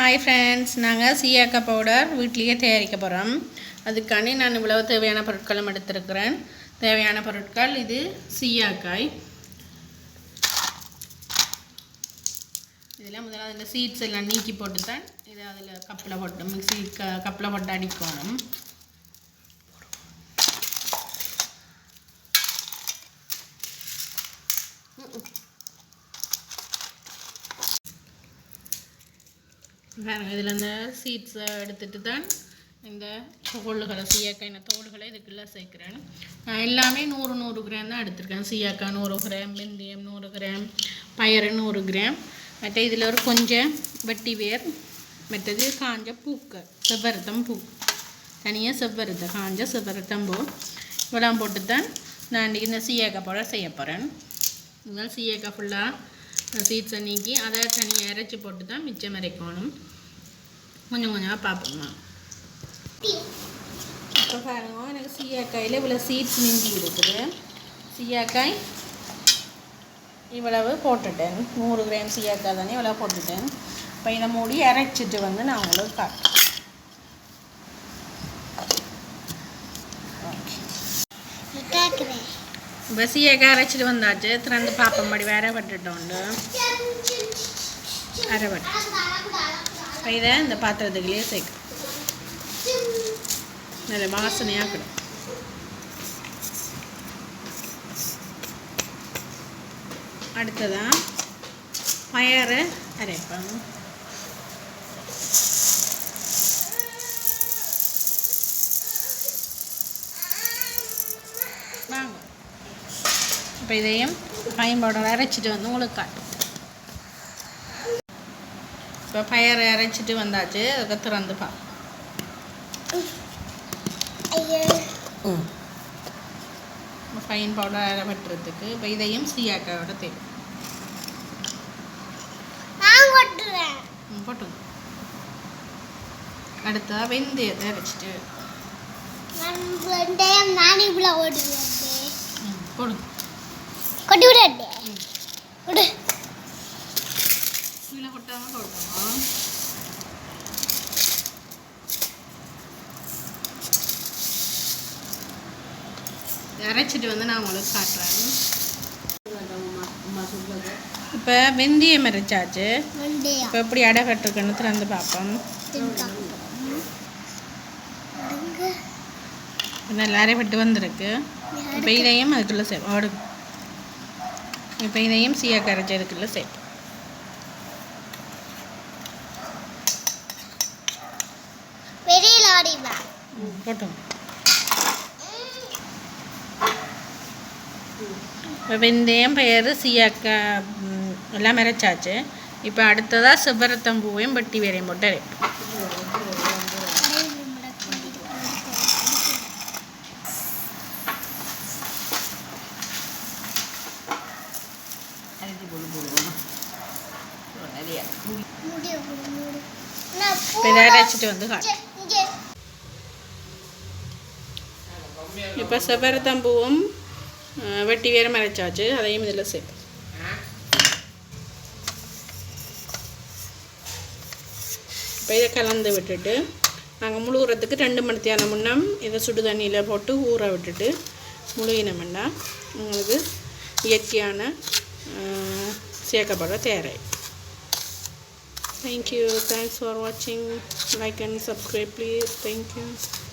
Hi friends நாங்கள் சீயாக்காய் powder வீட்லேயே தயாரிக்க போகிறோம் அதுக்காண்டி நான் இவ்வளவு தேவையான பொருட்களும் எடுத்திருக்கிறேன். தேவையான பொருட்கள் இது சீயாக்காய் இதில் முதல்ல அதில் சீட்ஸ் எல்லாம் நீக்கி போட்டு தான் இதை அதில் கப்பில் போட்டு மிக்சி க கப்பில் போட்டு அடிக்கணும். பாருங்க இதில் இந்த சீட்ஸை எடுத்துட்டு தான் இந்த தோல்களை சீயாக்காய் இந்த தோல்களை இதுக்குள்ளே சேர்க்குறேன். நான் எல்லாமே நூறு நூறு கிராம் தான் எடுத்திருக்கேன். சீயாக்காய் நூறு கிராம் வெந்தயம் நூறு கிராம் பயறு நூறு கிராம் மற்ற இதில் ஒரு கொஞ்சம் வெட்டி வேர் மற்றது காஞ்ச பூக்க செவ்வரத்தம் பூ. தனியாக செவ்வரத்தை காஞ்ச செவ்வரத்தம் பூ. இவெல்லாம் போட்டு தான் நான் இன்றைக்கி இந்த சீயாக்காய் பழம் செய்ய போகிறேன் இதனால் சீயக்காய் ஃபுல்லாக சீட்ஸை நீக்கி அதை தனியாக இறைச்சி போட்டு தான் மிச்சம் இறைக்கணும். கொஞ்சம் கொஞ்சமாக பார்ப்போம்மா இப்போ பாருங்க எனக்கு சீயாக்காயில் இவ்வளோ சீட்ஸ் மிஞ்சி இருக்குது. சீயாக்காய் இவ்வளவு போட்டுட்டேன். நூறு கிராம் சீயாக்காய் தானே இவ்வளோ போட்டுட்டேன். இப்போ இதை மூடி இறைச்சிட்டு வந்து நான் உங்களுக்கு காட்டுறேன். ஓகே பசியாக அரைச்சிட்டு வந்தாச்சு திறந்து பாப்பம்படி வேற பட்டுட்டோண்டு அரை பட்டு இதை இந்த பாத்திரத்துக்குள்ளேயே சேர்க்க நல்ல வாசனையாக கிடும் அடுத்ததான் பயறு அரைப்போம் இப்போ இதையும் பையன் பவுடர் அரைச்சிட்டு வந்து உங்களுக்கு காட்டும் இப்போ பயறு அரைச்சிட்டு வந்தாச்சு அதுக்கு திறந்து பா ஃபைன் பவுடர் அரைப்பட்டுறதுக்கு இப்போ இதையும் சீயாக்காயோட தேவை போட்டுங்க அடுத்ததாக வெந்தயத்தை அரைச்சிட்டு. நான் இவ்வளோ ஓடுவேன் போடுங்க. கொட்டி விடாட்டே போட்டோம் அரைச்சிட்டு வந்து நான் உங்களுக்கு காட்டுறேன் இப்போ வெந்தயம் மண்டையா இப்போ எப்படி அடை கட்டுருக்குன்னு திறந்து பார்ப்போம் நல்லா அரைப்பட்டு வந்திருக்கு இப்போ இதையும் அதுக்குள்ளே சே ஓடு இப்போ இதையும் சீயாக்காய் அரைச்சி அதுக்குள்ளே சேர்ப்போம் போட்டோம் இப்போ வெந்தயம் பயிறு சீயாக்காய் ம், எல்லாம் அரைச்சாச்சு. இப்போ அடுத்ததாக சிவரத்தம்பூவையும் பட்டி வேறையும் போட்டு அரைப்போம். நிறையா முடிய முடி முடி நான் இப்போ இதை அரைச்சிட்டு வந்து இப்போ செவ்வரத்தம்பூவும் வெட்டி வேறு அரைச்சாச்சு அதையும் இதில் சேர்ப்போம் இப்போ இதை கலந்து விட்டுட்டு நாங்கள் முழுகிறதுக்கு ரெண்டு மணி தேரம் முன்னம் இதை சுடு தண்ணியில் போட்டு ஊற விட்டுட்டு முழுகினோம்னா உங்களுக்கு இயற்கையான அஹ், சேர்க்கப்படுற தேரை thank you. Thanks for watching. Like and subscribe please. Thank you.